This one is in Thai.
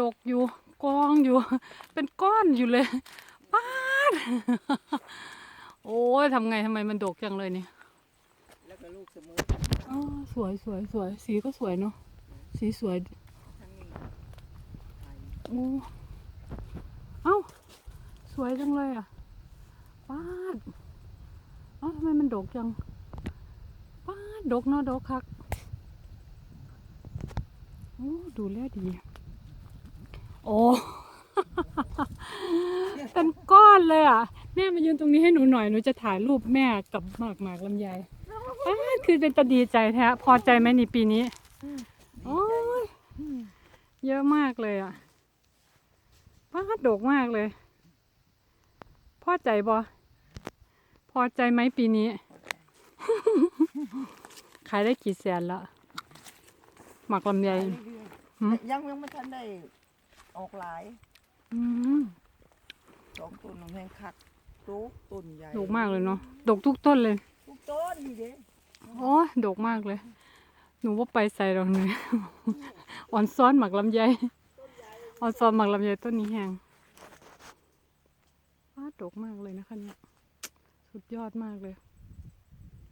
ดกอยู่กองอยู่ เป็นก้อนอยู่เลยป้าดโอ้ยทำไงทำไมมันดกจังเลยเนี่ยแล้วก็ลูกเสมออ๋อสวยสวยสวยสีก็สวยเนาะสีสวยทั้งนี้ไปโอ้เอ้า สวยจังเลยอะป้าดเอ้าทำไมมันดกจังป้าดดกเนาะดกคักโอ้ดูแลดี โอ้ เป็นก้อนเลยอะ แม่มายืนตรงนี้ให้หนูหน่อย หนูจะถ่ายรูปแม่กับหมากหมากลำไยป้าคือเป็นตาดีใจแท้ พอใจไหมในปีนี้ โอ้ย เยอะมากเลยอะป้าดดกมากเลย พอใจบ่พอใจไหมปีนี้ ขายได้กี่แสนละหมักลำไยไปเรื่อยหืมๆยังยังไม่ทันได้ ออกหลายอืมสองต้นน้ำแห้งคักโต๊ะต้นใหญ่ดกมากเลยเนาะดกทุกต้นเลย ทุกต้นนี่เด้โอ้ยดกมากเลย หนูว่าไปใส่ดอกหนึ่งอ่อนซ้อนหมักลำไยอ่อนซ้อนหมักลำไยต้นนี้แห้งว้าดดกมากเลยนะคะเนี่ย สุดยอดมากเลย